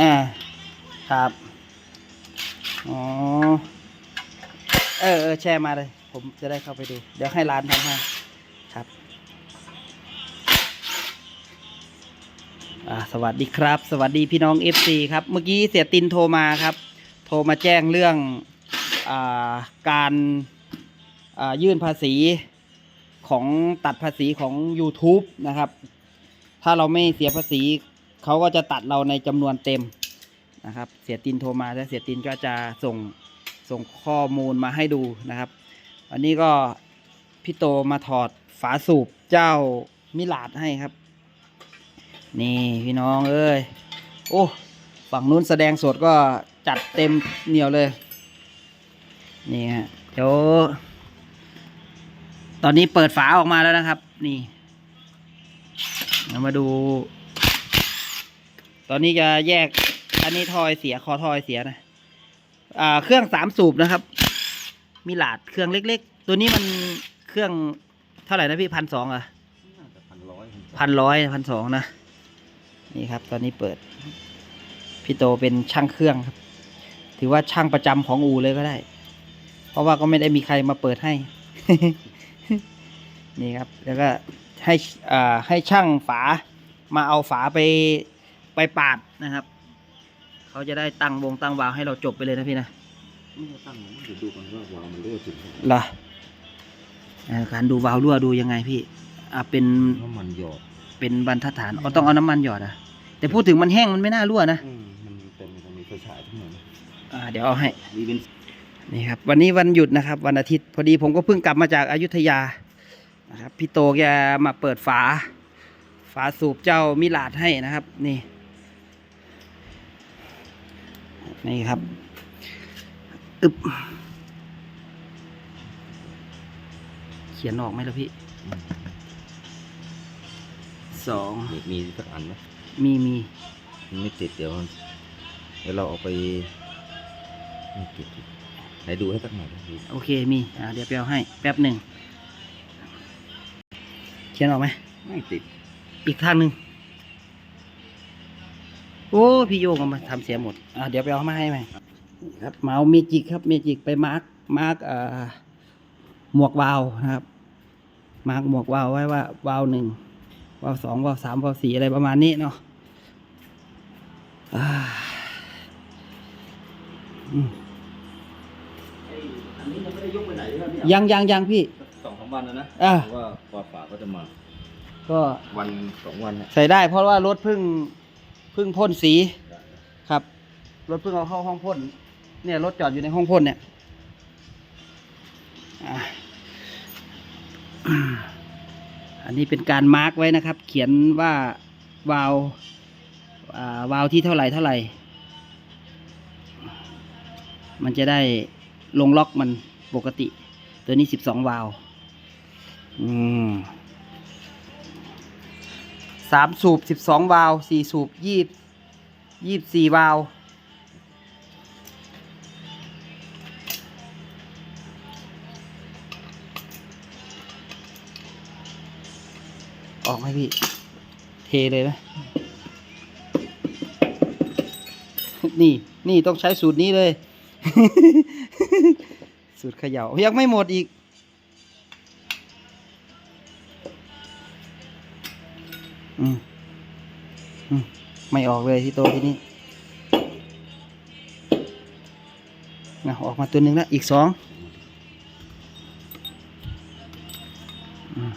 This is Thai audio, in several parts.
อ่าครับ อ๋อ เออเออแชร์มาเลย ผมจะได้เข้าไปดู เดี๋ยวให้ร้านทำให้ครับ อ่า สวัสดีครับ สวัสดีพี่น้อง FC ครับ เมื่อกี้เสียตินโทรมาครับ โทรมาแจ้งเรื่อง อ่า การ อ่า ยื่นภาษีของตัดภาษีของ YouTube นะครับ ถ้าเราไม่เสียภาษี เขาก็จะตัดเราในจำนวนเต็มนะครับ เสียตินโทรมาแล้วเสียตินก็จะส่งส่งข้อมูลมาให้ดูนะครับอันนี้ก็พี่โตมาถอดฝาสูบเจ้ามิลาดให้ครับ นี่พี่น้องเอ้ยโอ้ฝั่งนู้นแสดงสดก็จัดเต็มเหนียวเลย นี่ฮะเดี๋ยวตอนนี้เปิดฝาออกมาแล้วนะครับ นี่เรามาดู ตอนนี้จะแยกอันนี้ทอยเสียคอทอยเสียนะอ่าเครื่องสามสูบนะครับ มีหลาดเครื่องเล็ก ๆ ตัวนี้มันเครื่องเท่าไหร่นะพี่พันสองอะน่าจะพันร้อยพันร้อยพันสองนะ นี่ครับ ตอนนี้เปิด พี่โตเป็นช่างเครื่องครับ ถือว่าช่างประจำของอู่เลยก็ได้ เพราะว่าก็ไม่ได้มีใครมาเปิดให้ นี่ครับ แล้วก็ให้อ่าให้ช่างฝามาเอาฝาไป ไปปาดนะครับ เขาจะได้ตั้งวงตั้งวาล์วให้เราจบไปเลยนะพี่นะไม่ได้ตั้งนะเดี๋ยวดูกันว่าวาล์วมันรั่วจริงไหมเหรอเอ่อการดูวาล์วรั่วดูยังไงพี่อ่าเป็นน้ำมันหยอดเป็นบรรทัดฐานอ๋อต้องเอาน้ำมันหยอดอะ แต่พูดถึงมันแห้งมันไม่น่ารั่วนะ อืมมันเป็นมันมีไฟฉายทั้งหมดอ่าเดี๋ยวเอาให้ มีเป็น นี่ครับวันนี้วันหยุดนะครับ วันอาทิตย์พอดีผมก็เพิ่งกลับมาจากอายุทยานะครับพี่โตแกมาเปิดฝา ฝาสูบเจ้ามิลาดให้นะครับ นี่ นี่ครับอึบเขียนออกไหมล่ะพี่สองมีมีสักอันไหมมีมีมันไม่ติดเดี๋ยวมันเดี๋ยวเราเอาไปไม่ติดไหนดูให้สักหน่อยดิดูโอเคมีอ่าเดี๋ยวไปเอาให้แป๊บหนึ่งเขียนออกไหมไม่ติด อีกข้างหนึ่ง โอ้พี่โยงเอามาทำเสียหมดอ่าเดี๋ยวไปเอามาให้ไหมครับมาเอาเมจิกครับเมจิกไปมาร์กมาร์กเอ่อหมวกวาล์วนะครับ มาร์กหมวกวาล์วไว้ว่าวาล์วหนึ่งวาล์วสองวาล์วสามวาล์วสี่อะไรประมาณนี้เนาะอ่าอืมอันนี้ยังไม่ได้ยกไปไหนเลยครับยังยังยังพี่สองสามวันแล้วนะอ่าเพราะว่าปอฝาก็จะมา ก็วันสองวันนะใส่ได้เพราะว่ารถเพิ่ง เพิ่งพ่นสีครับ รถเพิ่งเอาเข้าห้องพ่นเนี่ยรถจอดอยู่ในห้องพ่นเนี่ยอันนี้เป็นการมาร์กไว้นะครับ เขียนว่าวาลวาวาล์วที่เท่าไหร่เท่าไหร่ มันจะได้ลงล็อกมันปกติ ตัวนี้สิบสองวาล์วอืม สามสูบสิบสองวาล์วสี่สูบยี่ยี่สี่วาล์วออกไหมพี่ เทเลยไหมนี่ นี่ต้องใช้สูตรนี้เลย สูตรเขย่ายังไม่หมดอีก อืมอืมไม่ออกเลยที่โตที่นี่นะออกมาตัวหนึ่งแล้วอีกสองอืม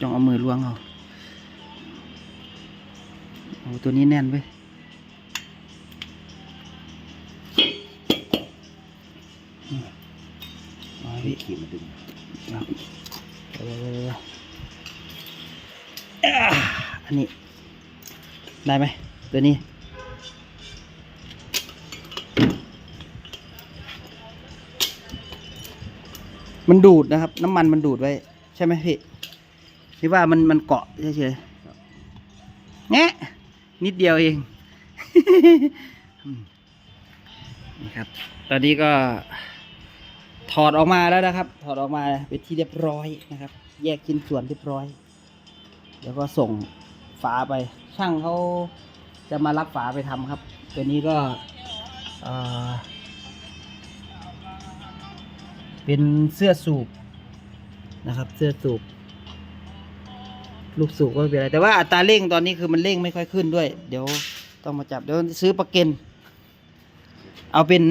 จงเอามือล้วงเอาเอาตัวนี้แน่นไว้ยอืมเอาให้พี่ขีดมาดึง อันนี้ ได้ไหมตัวนี้ มันดูดนะครับ น้ำมันมันดูดไว้ ใช่ไหมพี่คิดว่ามันมันเกาะเฉยๆแงะนิดเดียวเอง นี่ครับ ตอนนี้ก็ถอดออกมาแล้วนะครับ ถอดออกมาเป็นที่เรียบร้อยนะครับ แยกชิ้นส่วนเรียบร้อย แล้วก็ส่ง ฝาไป ช่างเขาจะมารับฝาไปทำครับ ตัวนี้ก็เป็นเสื้อสูบนะครับ เสื้อสูบลูกสูบก็เป็นอะไรแต่ว่าอัตราเร่งตอนนี้คือมันเร่งไม่ค่อยขึ้นด้วย เดี๋ยวต้องมาจับเดี๋ยวซื้อประเกนเอาเป็น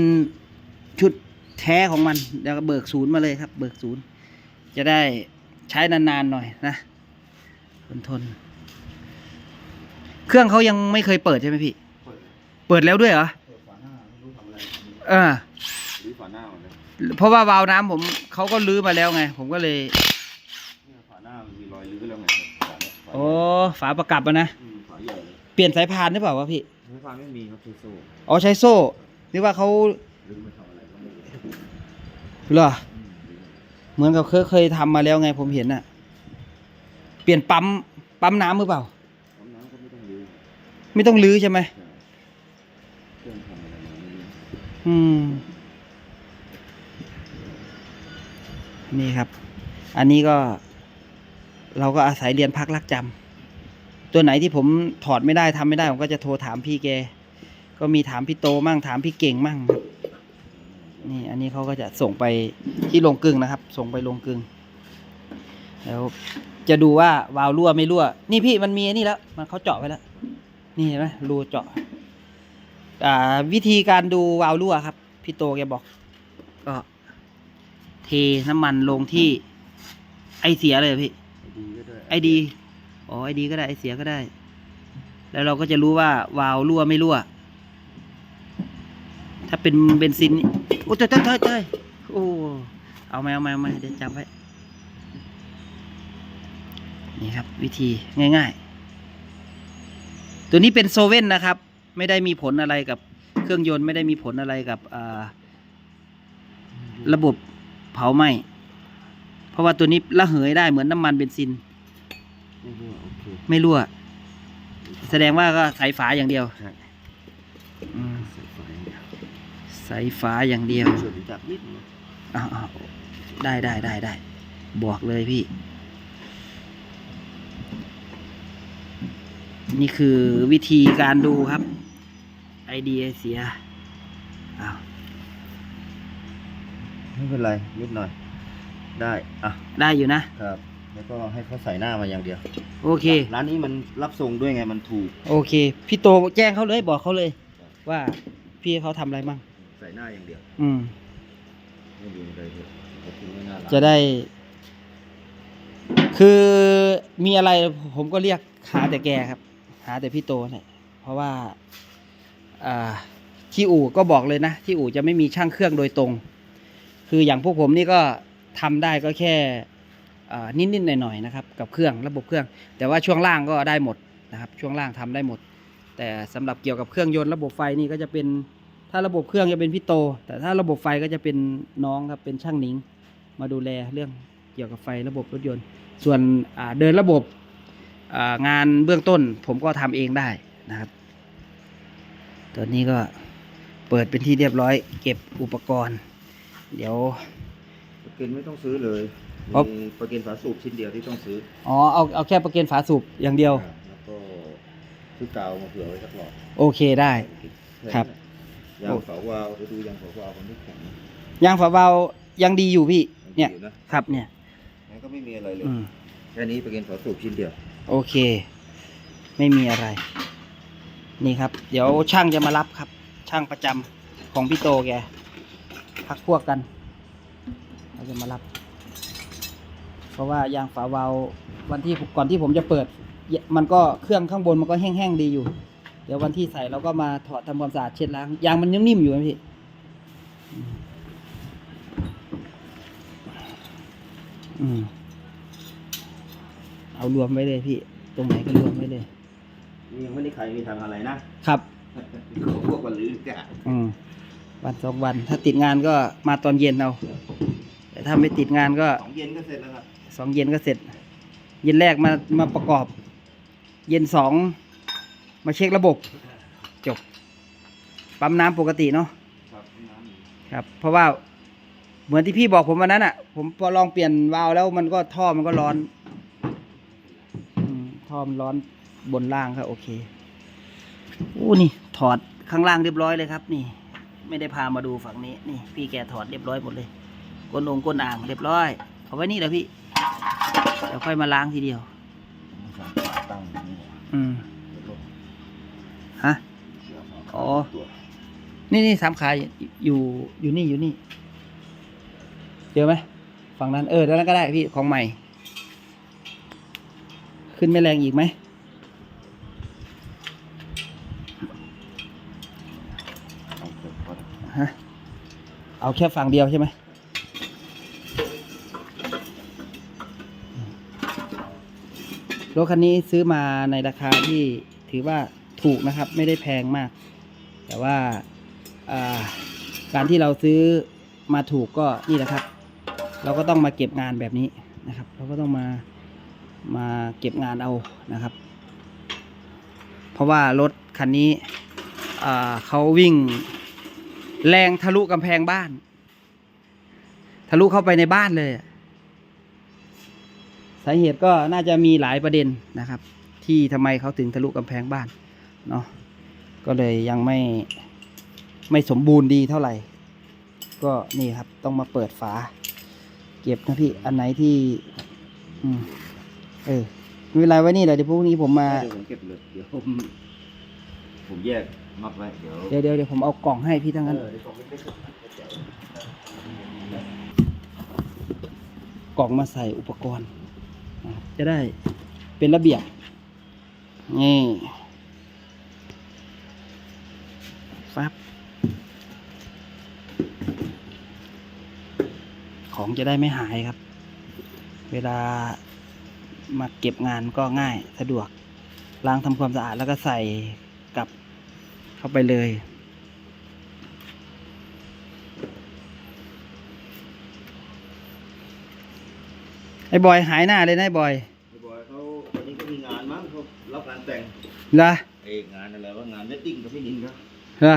ชุดแท้ของมันเดี๋ยวเบิกศูนย์มาเลยครับ เบิกศูนย์ จะได้ใช้นานๆหน่อยนะทนทน เครื่องเขายังไม่เคยเปิดใช่ไหมพี่เปิดแล้วด้วยเหรอ เปิดฝาหน้าไม่รู้ทำอะไรเออ หรือฝาหน้าหมดเลยเพราะว่าวาล์วน้ำผมเขาก็ลื้อมาแล้วไง ผมก็เลยเนี่ยฝาหน้ามันมีรอยรื้อแล้วไงฝาเนี่ยฝาโอ้ฝาประกับอะนะอืมฝาใหญ่เลยเปลี่ยนสายพานหรือเปล่าวะพี่ไม่ฝาไม่มีครับคือโซ่อ๋อใช้โซ่หรือว่าเขารื้อมาทำอะไรก็ไม่รู้เหรออืมรื้อเหมือนกับเคยเคยทำมาแล้วไงผมเห็นน่ะเปลี่ยนปั๊มปั๊มน้ำหรือเปล่า ปั๊มน้ำก็ไม่ต้องรื้อ ไม่ต้องลื้อใช่ไหมเครื่องทำอะไรมาไม่รู้อืม นี่ครับ อันนี้ก็ เราก็อาศัยเรียนพักรักจำตัวไหนที่ผมถอดไม่ได้ทำไม่ได้ ผมก็จะโทรถามพี่แก ก็มีถามพี่โตมั่งถามพี่เก่งมั่งครับ นี่อันนี้เขาก็จะส่งไปที่โรงกลึงนะครับ ส่งไปโรงกลึง แล้วจะดูว่าวาล์วรั่วไม่รั่ว นี่พี่มันมีอันนี่แล้ว มันเขาเจาะไว้แล้ว นี่เห็นไหมรูเจาะอ่าวิธีการดูวาล์วรั่วครับ พี่โตแกบอก ก็เทน้ำมันลงที่ไอเสียเลยเหรอพี่ไอดีก็ได้ไอดีอ๋อไอดีก็ได้ไอเสียก็ได้ แล้วเราก็จะรู้ว่าวาล์วรั่วไม่รั่ว ถ้าเป็นเบนซินนี่โอ้เต้ยเต้ยเต้ยเต้ยโอ้เอาไหมเอาไหมเอาไหมเดี๋ยวจำไว้นี่ครับ วิธีง่าย ๆ ตัวนี้เป็นโซเว่นนะครับ ไม่ได้มีผลอะไรกับเครื่องยนต์ไม่ได้มีผลอะไรกับอ่าระบบเผาไหม้เพราะว่าตัวนี้ระเหยได้เหมือนน้ำมันเบนซิน ไม่รู้โอเคไม่รั่ว แสดงว่าก็ใส่ฝาอย่างเดียวใช่อืมใส่ไฟเนี่ยใส่ฝาอย่างเดียวส่วนจับนิดนึงอ้าวอ้าวได้ได้ได้ได้ บอกเลยพี่ นี่คือวิธีการดูครับ ไอเดียเสียอ้าวไม่เป็นไรนิดหน่อย ได้อะได้อยู่นะ ครับ แล้วก็ให้เขาใส่หน้ามาอย่างเดียว โอเค ร้านนี้มันรับส่งด้วยไงมันถูก โอเค พี่โตแจ้งเขาเลยบอกเขาเลย ว่าพี่เขาทำอะไรมั่งใส่หน้าอย่างเดียว อืมไม่มีอะไรเลยก็คือไม่น่ารักจะได้ คือมีอะไรผมก็เรียกหาแต่แกครับ หาแต่พี่โตเนี่ยเพราะว่าที่อู่ก็บอกเลยนะ ที่อู่จะไม่มีช่างเครื่องโดยตรง คืออย่างพวกผมนี่ก็ทำได้ก็แค่นิดๆหน่อยๆนะครับ กับเครื่องระบบเครื่อง แต่ว่าช่วงล่างก็ได้หมดนะครับ ช่วงล่างทำได้หมด แต่สำหรับเกี่ยวกับเครื่องยนต์ระบบไฟนี่ก็จะเป็นถ้าระบบเครื่องจะเป็นพี่โต แต่ถ้าระบบไฟก็จะเป็นน้องครับเป็นช่างหนิงมาดูแลเรื่องเกี่ยวกับไฟระบบรถยนต์ ส่วนเดินระบบ งานเบื้องต้นผมก็ทำเองได้นะครับ ตอนนี้ก็เปิดเป็นที่เรียบร้อย เก็บอุปกรณ์ เดี๋ยว ประกันไม่ต้องซื้อเลยครับมีประกันฝาสูบชิ้นเดียวที่ต้องซื้ออ๋อเอาเอาแค่ประเกนฝาสูบอย่างเดียว อ่าแล้วก็ซื้อกาวมาเผื่อไว้สักหลอดโอเคได้ ครับ ยางฝาวาล์วไปดูยางฝาวาล์วมันไม่แข็งยางฝาเบายังดีอยู่พี่มัเนี่ยดีะครับเนี่ยงั้นก็ไม่มีอะไรเลยอืม แค่นี้ประกันฝาสูบชิ้นเดียว โอเค ไม่มีอะไร นี่ครับ เดี๋ยวช่างจะมารับครับ ช่างประจำของพี่โตแกพักพวกกันเขาจะมารับ เพราะว่ายางฝาวาลววันที่ก่อนที่ผมจะเปิด มันก็เครื่องข้างบนมันก็แห้งๆดีอยู่ เดี๋ยววันที่ใส่เราก็มาถอดทำความสะอาดเช็ดล้างยางมันยังนิ่มอยู่นะพี่อืม เอารวมไว้เลยพี่ ตรงไหนก็รวมไว้เลย นี่ยังไม่ได้ใครมีทำอะไรนะครับ ของพวกวันลือกะอืมวันสองวัน ถ้าติดงานก็มาตอนเย็นเอา แต่ถ้าไม่ติดงานก็สองเย็นก็เสร็จแล้วครับสองเย็นก็เสร็จ เย็นแรกมามาประกอบ เย็นสองมาเช็คระบบ จบ ปั๊มน้ำปกติเนาะ ครับน้ำ ครับ เพราะว่าเหมือนที่พี่บอกผมวันนั้นอะ ผมพอลองเปลี่ยนวาล์วแล้วมันก็ท่อมันก็ร้อนอืม ท่อมร้อนบนล่างครับ โอเคโอ้นี่ถอดข้างล่างเรียบร้อยเลยครับ นี่ ไม่ได้พามาดูฝั่งนี้นี่ พี่แกถอดเรียบร้อยหมดเลยก้นองก้นอ่างเรียบร้อยเอาไว้นี่แหละพี่เดี๋ยวค่อยมาล้างทีเดียวตั้งนี่อืมฮะอ๋อนี่นี่สามขาอยู่อยู่นี่อยู่นี่เจอไหมฝั่งนั้นเออแล้วก็ได้พี่ของใหม่ ขึ้นไม่แรงอีกไหมเอาเชือกก่อนฮะเอาแค่ฝั่งเดียวใช่ไหมรถคันนี้ซื้อมาในราคาที่ถือว่าถูกนะครับ ไม่ได้แพงมาก แต่ว่าอ่าการที่เราซื้อมาถูกก็นี่แหละครับ เราก็ต้องมาเก็บงานแบบนี้นะครับ เราก็ต้องมามา เก็บงานเอานะครับ เพราะว่ารถคันนี้เขาวิ่งแรงทะลุกำแพงบ้าน ทะลุเข้าไปในบ้านเลย สาเหตุก็น่าจะมีหลายประเด็นนะครับ ที่ทำไมเขาถึงทะลุกำแพงบ้านเนาะก็เลยยังไม่ไม่สมบูรณ์ดีเท่าไหร่ ก็นี่ครับต้องมาเปิดฝา เก็บนะพี่อันไหนที่ อืม เออ ไม่เป็นไรไว้นี่แหละเดี๋ยวพรุ่งนี้ผมมา เดี๋ยวผมเก็บเลยเดี๋ยวผมผมแยกมัดไว้เดี๋ยวเดี๋ยวเดี๋ยวเดี๋ยวผมเอากล่องให้พี่ทั้งนั้น เออเดี๋ยวผมไม่ได้เก็บเดี๋ยวกล่องมาใส่อุปกรณ์อะจะได้เป็นระเบียบ นี่ฟับ ของจะได้ไม่หายครับ เวลา มาเก็บงานก็ง่ายสะดวก ล้างทำความสะอาดแล้วก็ใส่กลับเข้าไปเลย ไอ้บอยหายหน้าเลยนะไอ้บอยไอ้บอยเขาวันนี้ก็มีงานมั้งเขารับงานแต่งเหรอเอ้งานอะไรว่างานเวดดิ้งกับพี่นินครับเหรอ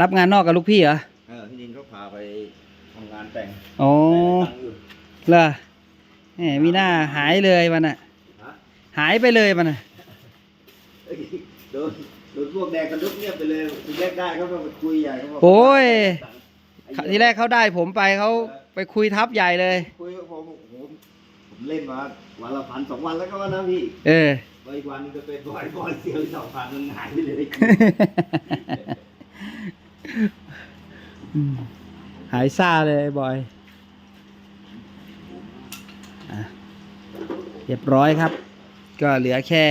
รับงานนอกกับลูกพี่เหรอเออพี่นินเขาพาไปทำงานแต่งโอ้แต่งตังค์อยู่เหรอแห มมีหน้าหายเลยมันอะฮะหายไปเลยมันอะเอ้ยโดนโดนพวกแดงกันลุกเงียบไปเลยทีแรกได้เขาก็ไปคุยใหญ่เขาบอกโอ้ยไอ้ทีแรกเขาได้ผมไปเขาไปคุยทับใหญ่เลยคุยกับผมโอ้โหผมเล่นมาวันละพันสองวันแล้วก็ว่านะพี่ เออแล้วอีกวันหนึงจะเป็นบอยบอยเซียวสองพันมันหายไปเลยอืมหายซ่าเลยไอ้บอยอะเรียบร้อยครับ ก็เหลือแค่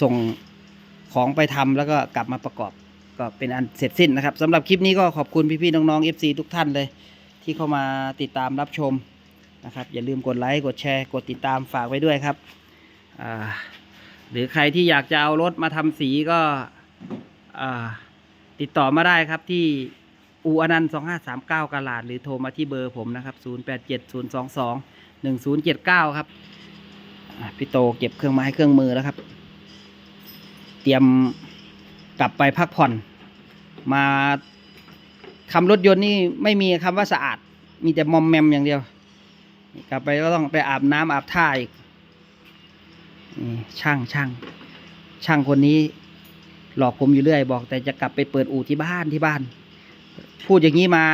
ส่งของไปทำแล้วก็กลับมาประกอบก็เป็นอันเสร็จสิ้นนะครับสำหรับคลิปนี้ก็ขอบคุณพี่ๆน้องๆ FC ทุกท่านเลย ที่เข้ามาติดตามรับชมนะครับ อย่าลืมกดไลค์กดแชร์กดติดตามฝากไว้ด้วยครับหรือใครที่อยากจะเอารถมาทำสีก็ติดต่อมาได้ครับที่อูอนันต์2539กาลาดหรือโทรมาที่เบอร์ผมนะครับ 0870221079ครับพี่โตเก็บเครื่องไม้เครื่องมือแล้วครับ เตรียมกลับไปพักผ่อน มาคำรถยนต์นี่ไม่มีคำว่าสะอาด มีแต่มอมแมมอย่างเดียว กลับไปก็ต้องไปอาบน้ำอาบท่าอีกช่างช่างช่างคนนี้ หลอกผมอยู่เรื่อย บอกแต่จะกลับไปเปิดอู่ที่บ้านที่บ้าน พูดอย่างนี้มา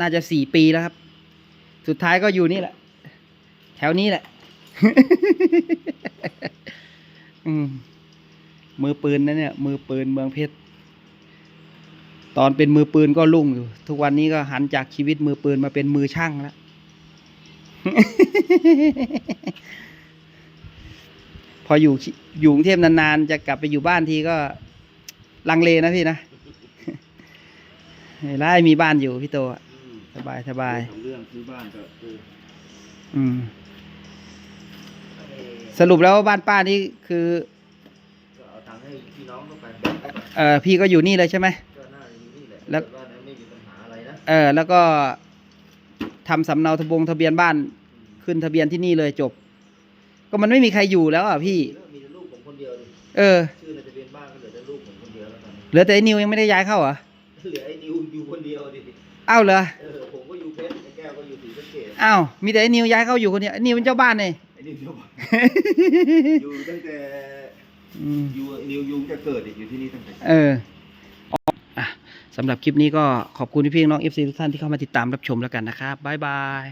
น่าจะสี่ปีแล้วครับ สุดท้ายก็อยู่นี่แหละ ถวนี้แหละ อืมมือปืนนะเนี่ย มือปืนเมืองเพชร ตอนเป็นมือปืนก็ลุ่งอยู่ ทุกวันนี้ก็หันจากชีวิตมือปืนมาเป็นมือช่างแล้ว พออยู่ชิอยู่กรุงเทพนานๆ จะกลับไปอยู่บ้านทีก็ลังเลนะพี่นะไม่ได้มีบ้านอยู่พี่โตอะสบายสบายทำเรื่องซื้อบ้านก็เอออืม สรุปแล้วบ้านป้านี่คือก็เอาตังค์ให้พี่น้องเข้าไปเออพี่ก็อยู่นี่เลยใช่ไหม ก็น่าจะอยู่นี่แหละแล้วว่าไม่มีปัญหาอะไรนะเออแล้วก็ทำสำเนาทะบงทะเบียนบ้านขึ้นทะเบียนที่นี่เลยจบ ก็มันไม่มีใครอยู่แล้วอะพี่มีแต่ลูกผมคนเดียวดิเออชื่อในทะเบียนบ้านก็เหลือแต่ลูกผมคนเดียวแล้วตอนนี้เหลือแต่ไอ้นิวยังไม่ได้ย้ายเข้าเหรอเหลือไอ้นิวอยู่คนเดียวดิอ้าวเหรอเออผมก็อยู่เพชรไอ้แก้วก็อยู่ศรีสะเกษอ้าวมีแต่ไอ้นิวย้ายเข้าอยู่คนเดียวไอ้นิวเป็นเจ้าบ้านเนี่ยไอ้นิวเดียว อยู่ตั้งแต่อืมยูนิวยุงจะเกิดอีกอยู่ที่นี่ตั้งแต่เอออะสำหรับคลิปนี้ก็ขอบคุณพี่ๆน้อง FC ทุกท่านที่เข้ามาติดตามรับชมแล้วกันนะครับบ๊ายบาย